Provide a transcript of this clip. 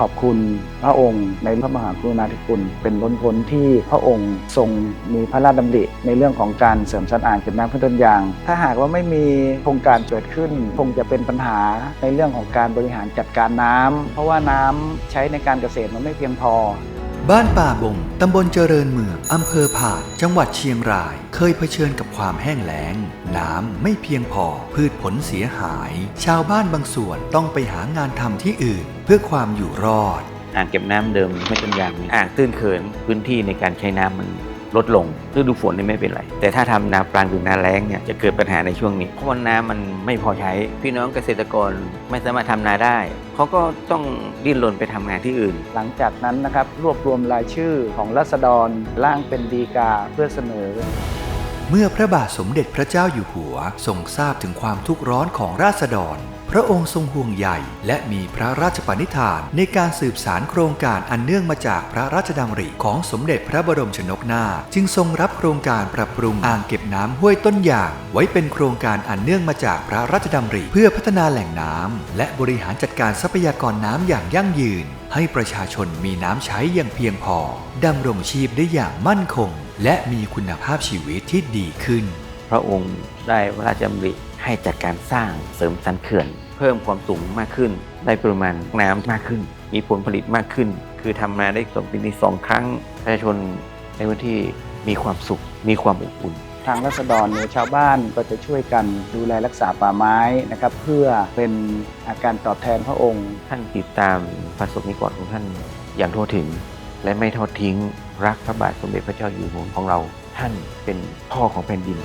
ขอบคุณพระองค์ในพระมหากรุณาธิคุณ เป็นล้นพ้นที่พระองค์ทรงมีพระราชดำริ ในเรื่องของการเสริมสร้างอ่างเก็บน้ำเพื่อต้นยาง ถ้าหากว่าไม่มีโครงการเกิดขึ้นคงจะเป็นปัญหาในเรื่องของการบริหารจัดการน้ำเพราะว่าน้ำใช้ในการเกษตรมันไม่เพียงพอ บ้านป่าบงตำบลเจริญเมืองอำเภอผาดจังหวัดเชียงราย เคยเผชิญกับความแห้งแล้ง น้ำไม่เพียงพอ พืชผลเสียหาย ชาวบ้านบางส่วนต้องไปหางานทำที่อื่น เพื่อความอยู่รอด อ่างเก็บน้ำเดิมไม่ต้นยางเนี่ยอ่างตื้นเขินพื้นที่ในการใช้น้ำมันลดลงฤดูฝนนี่ไม่เป็นไร แต่ถ้าทำนาปลางหรือนาแล้งเนี่ยจะเกิดปัญหาในช่วงนี้ เพราะว่าน้ำมันไม่พอใช้ พี่น้องเกษตรกรไม่สามารถทำนาได้ เขาก็ต้องดิ้นรนไปทำงานที่อื่น หลังจากนั้นนะครับรวบรวมรายชื่อของรัษฎรร่างเป็นดีกาเพื่อเสนอ เมื่อพระบาทสมเด็จพระเจ้าอยู่หัวทรงทราบถึงความทุกข์ร้อนของราษฎร พระองค์ทรงห่วงใยและมีพระราชปณิธานในการสืบสารโครงการอันเนื่องมาจากพระราชดำริของสมเด็จพระบรมชนกนาถจึงทรงรับโครงการปรับปรุงอ่างเก็บน้ำห้วยต้นยาง ไว้เป็นโครงการอันเนื่องมาจากพระราชดำริ เพื่อพัฒนาแหล่งน้ำและบริหารจัดการทรัพยากรน้ำอย่างยั่งยืน ให้ประชาชนมีน้ำใช้อย่างเพียงพอดำรงชีพได้อย่างมั่นคง และมีคุณภาพชีวิตที่ดีขึ้น พระองค์ได้พระราชดำริให้จัดการสร้างเสริมสันเขื่อน เพิ่มความสูงมากขึ้น ได้ปริมาณน้ำมากขึ้น มีผลผลิตมากขึ้น คือทำนาได้สองปีนี้สองครั้งประชาชนในพื้นที่มีความสุข มีความอบอุ่น ทางรัษฎรเนี่ยชาวบ้านก็จะช่วยกันดูแลรักษาป่าไม้นะครับเพื่อเป็นอาการตอบแทนพระองค์ ท่านติดตามประสบนิกรของท่านอย่างทั่วถึง และไม่ทอดทิ้งรักพระบาทสมเด็จพระเจ้าอยู่หัวของเรา ท่านเป็นพ่อของแผ่นดิน